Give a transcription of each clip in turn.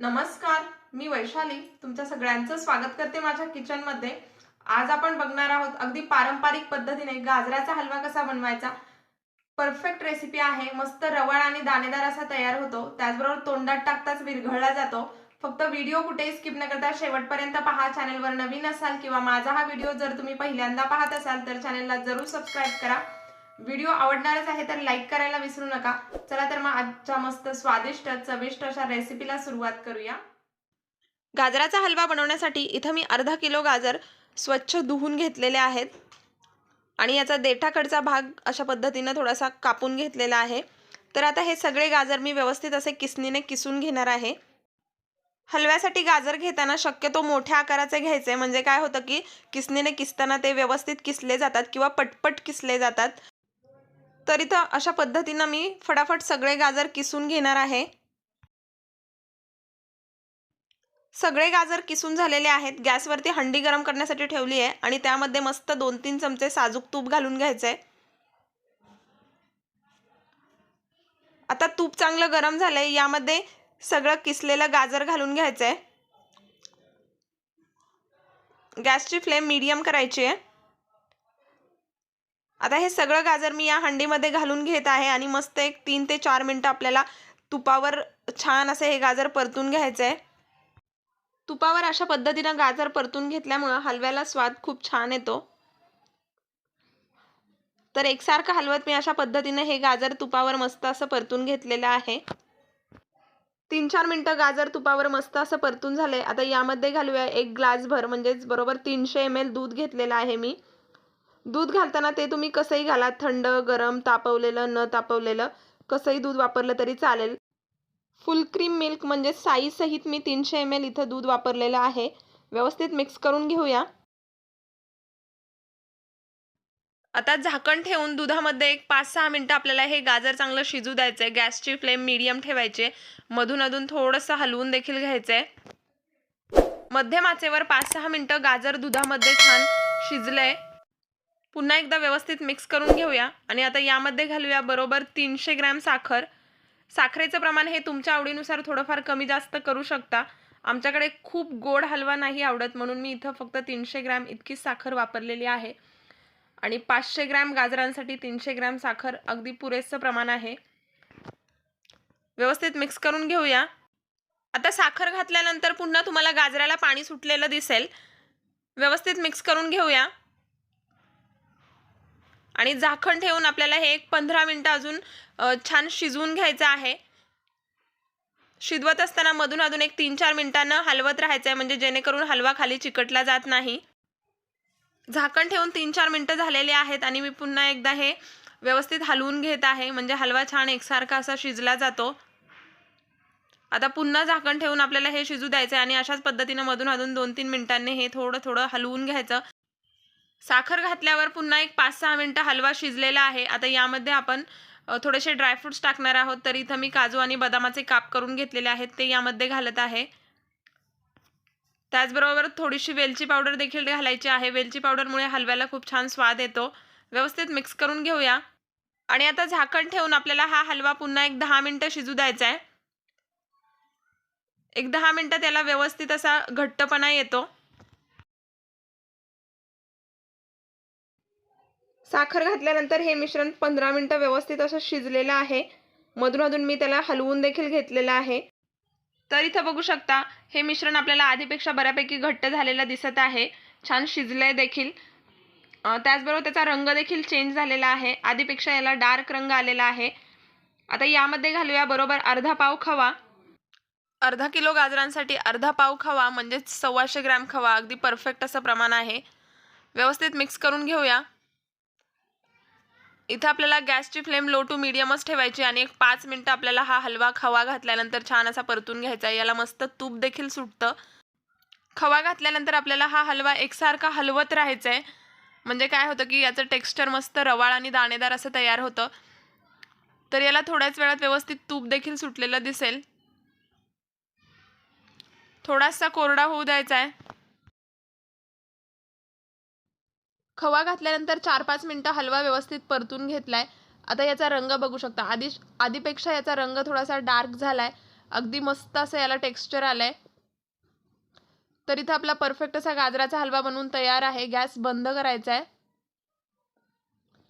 नमस्कार मी वैशाली. तुमच्या सगळ्यांचं स्वागत करते माझ्या किचनमध्ये आज आपण बघणार आहोत अगदी पारंपरिक पद्धतीने गाजराचा हलवा कसा बनवायचा. परफेक्ट रेसिपी आहे. मस्त रवळ आणि दाणेदार असा तयार होतो. त्याचबरोबर तोंडात टाकताच विरघळला जातो. फक्त व्हिडिओ कुठेही स्किप न करता शेवटपर्यंत पहा. चॅनलवर नवीन असाल किंवा माझा हा व्हिडिओ जर तुम्ही पहिल्यांदा पाहत असाल तर चॅनलला जरूर सबस्क्राईब करा. व्हिडिओ आवडणारच आहे तर लाईक करायला विसरू नका. चला तर मग आजच्या मस्त स्वादिष्ट चविष्ट अशा रेसिपीला सुरुवात करूया. गाजराचा हलवा बनवण्यासाठी इथं मी अर्धा किलो गाजर स्वच्छ धुवून घेतलेले आहेत. आणि याचा देठाकडचा भाग अशा पद्धतीनं थोडासा कापून घेतलेला आहे. तर आता हे सगळे गाजर मी व्यवस्थित असे किसनीने किसून घेणार आहे. हलव्यासाठी गाजर घेताना शक्यतो मोठ्या आकाराचे घ्यायचे. म्हणजे काय होतं की किसनीने किसताना ते व्यवस्थित किसले जातात किंवा पटपट किसले जातात. तर इथं अशा पद्धतीनं मी फटाफट सगळे गाजर किसून घेणार आहे. सगळे गाजर किसून झालेले आहेत. गॅसवरती हंडी गरम करण्यासाठी ठेवली आहे आणि त्यामध्ये मस्त दोन तीन चमचे साजूक तूप घालून घ्यायचं आहे आता तूप चांगलं गरम झालं आहे यामध्ये सगळं किसलेलं गाजर घालून घ्यायचं आहे गॅसची फ्लेम मीडियम करायची आहे. आता हे सगळं गाजर मी या हंडीमध्ये घालून घेत आहे आणि मस्त एक तीन ते चार मिनटं आपल्याला तुपावर छान असं हे गाजर परतून घ्यायचं आहे तुपावर अशा पद्धतीनं गाजर परतून घेतल्यामुळं हलव्याला स्वाद खूप छान येतो. तर एकसारखं हलवत मी अशा पद्धतीनं हे गाजर तुपावर मस्त असं परतून घेतलेलं आहे. तीन चार मिनटं गाजर तुपावर मस्त असं परतून झालंय. आता यामध्ये घालूया एक ग्लासभर म्हणजेच बरोबर तीनशे एम एल दूध घेतलेलं आहे मी. दूध घालताना ते तुम्ही कसंही घाला थंड गरम तापवलेलं न तापवलेलं कसंही दूध वापरलं तरी चालेल. फुल क्रीम मिल्क म्हणजे साईसहित मी तीनशे एम एल इथं दूध वापरलेलं आहे. व्यवस्थित मिक्स करून घेऊया. आता झाकण ठेवून दुधामध्ये एक पाच सहा मिनटं आपल्याला हे गाजर चांगलं शिजू द्यायचं आहे गॅसची फ्लेम मीडियम ठेवायची. मधून अधून थोडंसं हलवून देखील घ्यायचं आहे मध्यम आचेवर पाच सहा मिनटं गाजर दुधामध्ये छान शिजलंय. पुन्हा एकदा व्यवस्थित मिक्स करून घेऊया. आणि आता यामध्ये घालूया बरोबर तीनशे ग्रॅम साखर. साखरेचं प्रमाण हे तुमच्या आवडीनुसार थोडंफार कमी जास्त करू शकता. आमच्याकडे खूप गोड हलवा नाही आवडत म्हणून मी इथं फक्त तीनशे ग्रॅम इतकीच साखर वापरलेली आहे. आणि पाचशे ग्रॅम गाजरांसाठी तीनशे ग्रॅम साखर अगदी पुरेसं प्रमाण आहे. व्यवस्थित मिक्स करून घेऊया. आता साखर घातल्यानंतर पुन्हा तुम्हाला गाजराला पाणी सुटलेलं दिसेल. व्यवस्थित मिक्स करून घेऊया. आणि झाकण ठेवून आपल्याला हे एक पंधरा मिनटं अजून छान शिजवून घ्यायचं आहे. शिजवत असताना मधून अजून एक तीन चार मिनिटांनं हलवत राहायचं आहे म्हणजे जेणेकरून हलवा खाली चिकटला जात नाही. झाकण ठेवून तीन चार मिनटं झालेले आहेत आणि मी पुन्हा एकदा हे व्यवस्थित हलवून घेत आहे म्हणजे हलवा छान एकसारखा असा शिजला जातो. आता पुन्हा झाकण ठेवून आपल्याला हे शिजू द्यायचं आहे आणि अशाच पद्धतीनं मधून अजून दोन तीन मिनिटांनी हे थोडं थोडं हलवून घ्यायचं. साखर घातल्यावर पुन्हा एक पाच सहा मिनटं हलवा शिजलेला आहे. आता यामध्ये आपण थोडेसे ड्रायफ्रुट्स टाकणार आहोत. तर इथं मी काजू आणि बदामाचे काप करून घेतलेले आहेत. ते यामध्ये घालत आहे. त्याचबरोबर थोडीशी वेलची पावडर देखील घालायची आहे. वेलची पावडरमुळे हलव्याला खूप छान स्वाद येतो. व्यवस्थित मिक्स करून घेऊया. आणि आता झाकण ठेवून आपल्याला हा हलवा पुन्हा एक दहा मिनटं शिजू द्यायचा आहे. एक दहा मिनटं त्याला व्यवस्थित असा घट्टपणा येतो. साखर घातल्यानंतर हे मिश्रण पंधरा मिनटं व्यवस्थित असं शिजलेलं आहे. मधूनमधून मी त्याला हलवून देखील घेतलेलं आहे. तर इथं बघू शकता हे मिश्रण आपल्याला आधीपेक्षा बऱ्यापैकी घट्ट झालेलं दिसत आहे. छान शिजलंय देखील. त्याचबरोबर त्याचा रंग देखील चेंज झालेला आहे. आधीपेक्षा याला डार्क रंग आलेला आहे. आता यामध्ये घालूया बरोबर अर्धा पाव खवा. अर्धा किलो गाजरांसाठी अर्धा पाव खवा म्हणजेच सव्वाशे ग्रॅम खवा. अगदी परफेक्ट असं प्रमाण आहे. व्यवस्थित मिक्स करून घेऊया. इथं आपल्याला गॅसची फ्लेम लो टू मिडियमच ठेवायची आणि एक पाच मिनटं आपल्याला हा हलवा खवा घातल्यानंतर छान असा परतून घ्यायचा याला मस्त तूप देखील सुटतं. खवा घातल्यानंतर आपल्याला हा हलवा एकसारखा हलवत राहायचा आहे. म्हणजे काय होतं की याचं टेक्स्चर मस्त रवाळ आणि दाणेदार असं तयार होतं. तर याला थोड्याच वेळात व्यवस्थित तूप देखील सुटलेलं दिसेल. थोडासा कोरडा होऊ द्यायचा आहे. खवा घातल्यानंतर चार पाच मिनटं हलवा व्यवस्थित परतून घेतलाय. आता याचा रंग बघू शकता. आधी आधीपेक्षा याचा रंग थोडासा डार्क झालाय. अगदी मस्त असं याला टेक्स्चर आलंय. तर इथं आपला परफेक्ट असा गाजराचा हलवा बनवून तयार आहे. गॅस बंद करायचा आहे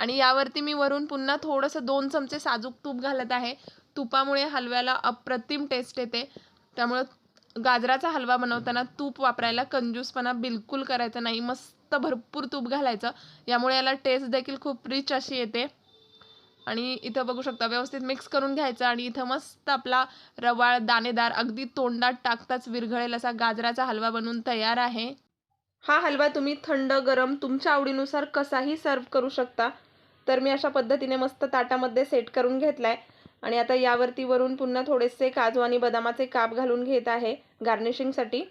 आणि यावरती मी वरून पुन्हा थोडंसं दोन चमचे साजूक तूप घालत आहे. तुपामुळे हलव्याला अप्रतिम टेस्ट येते. त्यामुळं गाजराचा हलवा बनवताना तूप वापरायला कंजूसपणा बिलकुल करायचा नाही. मस्त भरपूर तूप घालायचं. यामुळे याला टेस्ट देखील खूप रिच अशी येते. आणि इथं बघू शकता व्यवस्थित मिक्स करून घ्यायचं आणि इथं मस्त आपला रवाळ दाणेदार अगदी तोंडात टाकताच विरघळेल असा गाजराचा हलवा बनवून तयार आहे. हा हलवा तुम्ही थंड गरम तुमच्या आवडीनुसार कसाही सर्व करू शकता. तर मी अशा पद्धतीने मस्त ताटामध्ये सेट करून घेतलाय. आणि आता यावरती वरून पुन्हा थोडेसे काजू आणि बदामाचे काप घालून घेत आहे गार्निशिंगसाठी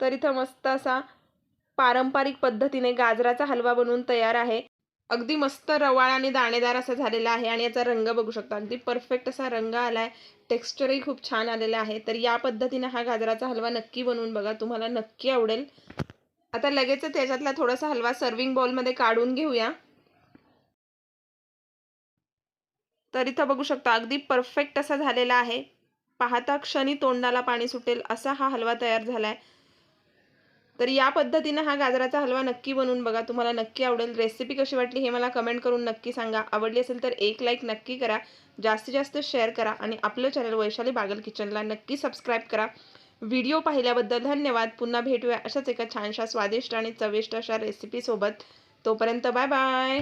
तर इथं मस्त असा पारंपरिक पद्धतीने गाजराचा हलवा बनवून तयार आहे. अगदी मस्त रवाळ आणि दाणेदार असा झालेला आहे आणि याचा रंग बघू शकता. अगदी परफेक्ट असा रंग आला आहे टेक्स्चरही खूप छान आलेला आहे. तर या पद्धतीने हा गाजराचा हलवा नक्की बनवून बघा. तुम्हाला नक्की आवडेल. आता लगेच त्याच्यातला थोडासा हलवा सर्विंग बॉलमध्ये काढून घेऊया. तर इथं बघू शकता. अगदी परफेक्ट असा झालेला आहे. पाहता क्षणी तोंडाला पाणी सुटेल. असा हा हलवा तयार झाला आहे तर या पद्धतीनं हा गाजराचा हलवा नक्की बनवून बघा. तुम्हाला नक्की आवडेल. रेसिपी कशी वाटली हे मला कमेंट करून नक्की सांगा. आवडली असेल तर एक लाईक नक्की करा. जास्तीत जास्त शेअर करा आणि आपलं चॅनल वैशाली बागल किचनला नक्की सबस्क्राईब करा. व्हिडिओ पाहिल्याबद्दल धन्यवाद. पुन्हा भेटूया अशाच एका छानशा स्वादिष्ट आणि चविष्ट अशा रेसिपीसोबत तोपर्यंत बाय बाय